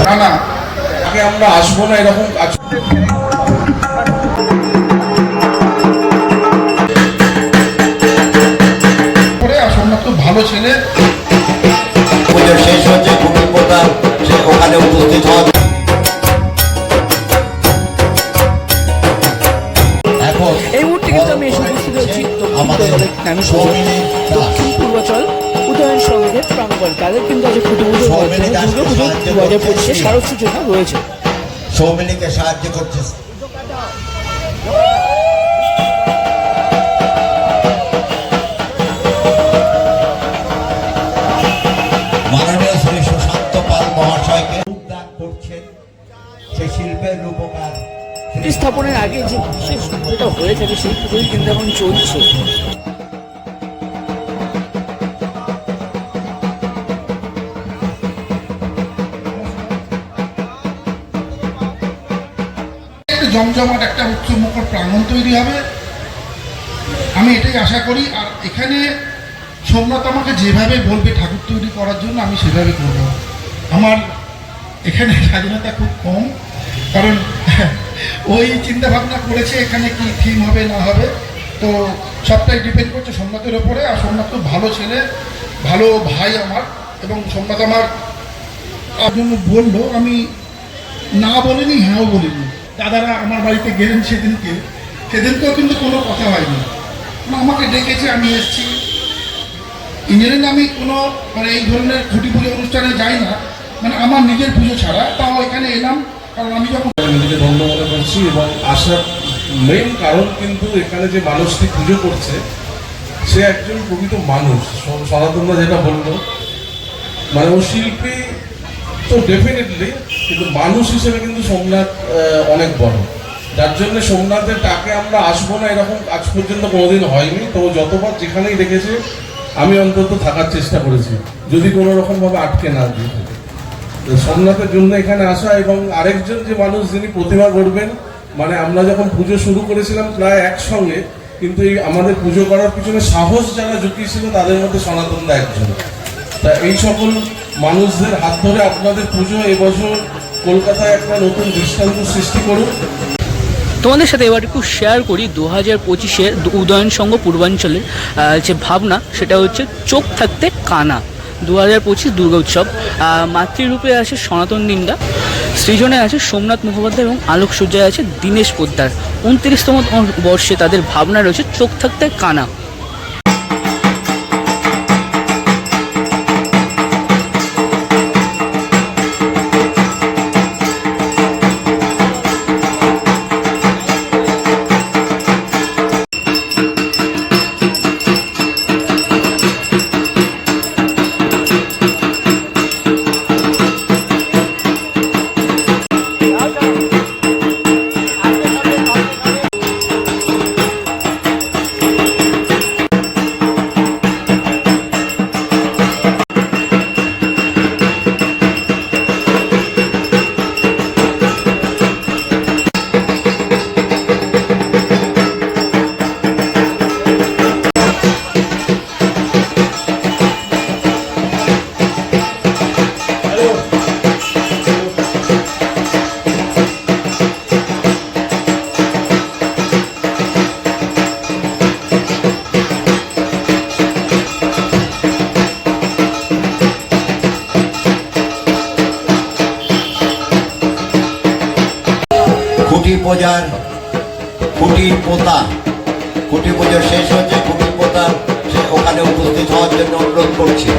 না না আগে আমরা আসব না এরকম কাজ। করে আসন্ন খুব ভালো ছেলে। শেষ হচ্ছে কুমির প্রধান সে ওখানে উপস্থিত হওয়া এই মুহূর্তে কিন্তু আমি এসে উপস্থিত আমাদের। দক্ষিণ তাদের কিন্তু আজ খুঁটি পুজো দুর্গা পুজো দু হাজার পঁচিশে শারদ সূচনা রয়েছে। সৌমিনীকে সাহায্য করছে মাননীয় শ্রী সুশান্ত পাল মহাশয়কে উদ্যান করছেন সে শিল্পের রূপকার। স্থাপনের আগে যে বিশেষ পুজোটা হয়ে থাকে সেই পুজোই কিন্তু এখন চলছে। জমজমাট একটা উৎসবমুখর প্রাঙ্গণ তৈরি হবে। আমি এটাই আশা করি, আর এখানে সোমনাথ আমাকে যেভাবে বলবে ঠাকুর তৈরি করার জন্য, আমি সেভাবে করব আমার এখানে স্বাধীনতা খুব কম, কারণ ওই চিন্তাভাবনা করেছে এখানে কি থিম হবে, না হবে। তো সবটাই ডিপেন্ড করছে সোমনাথের ওপরে, আর সোমনাথ খুব ভালো ছেলে, ভালো ভাই আমার, এবং সোমনাথ আমার জন্য বলল, আমি না বলিনি, হ্যাঁও বলিনি। দাদারা আমার বাড়িতে গেলেন সেদিনকে। সেদিনকেও কিন্তু কোনো কথা হয়নি। মানে আমাকে ডেকেছে, আমি এসেছি। ইঞ্জিনিয়ারিং আমি কোনো মানে এই ধরনের খুঁটি পুজো অনুষ্ঠানে যাই না। মানে আমার নিজের পুজো ছাড়া তাও এখানে এলাম। কারণ আমি যখন নিজেকে ধন্য মনে করছি এবং আসার মেইন কারণ কিন্তু এখানে যে মানুষটি পুজো করছে, সে একজন প্রকৃত মানুষ। সনাতনরা যেটা বলল মানে ও শিল্পী তো ডেফিনেটলি কিন্তু মানুষ হিসেবে কিন্তু সোমনাথ অনেক বড়। যার জন্য সোমনাথের টাকে আমরা আসব না এরকম আজ পর্যন্ত কোনোদিন হয়নি। তো যতবার যেখানেই দেখেছে, আমি অন্তত থাকার চেষ্টা করেছি, যদি কোনো রকমভাবে আটকে না তো সোমনাথের জন্য এখানে আসা এবং আরেকজন যে মানুষ যিনি প্রতিভা করবেন মানে আমরা যখন পুজো শুরু করেছিলাম প্রায় একসঙ্গে, কিন্তু এই আমাদের পুজো করার পিছনে সাহস যারা জুটিয়েছিল, তাদের মধ্যে সনাতন দা একজন। তা এই সকল মানুষদের হাত ধরে আপনাদের পুজো এবছর কলকাতায় একটা নতুন দৃষ্টান্ত সৃষ্টি করুন। তোমাদের সাথে এবার একটু শেয়ার করি দু হাজার পঁচিশের উদয়ন সংঘ পূর্বাঞ্চলের যে ভাবনা, সেটা হচ্ছে চোখ থাকতে কানা দু হাজার পঁচিশ দুর্গা উৎসব। মাতৃরূপে আছে সনাতন দিনদা সৃজনে আছে সোমনাথ মুখোপাধ্যায় এবং আলোক সজ্জায় আছে দীনেশ পোদ্দার। উনত্রিশতম বর্ষে তাদের ভাবনা রয়েছে চোখ থাকতে কানা। খুঁটি পূজার খুঁটি পোতা। খুঁটি পুজো শেষ হচ্ছে খুঁটি পোতা সে ওখানে উপস্থিত হওয়ার জন্য অনুরোধ করছি।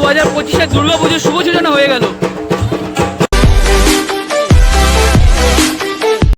দু হাজার পঁচিশের দুর্গা পুজোর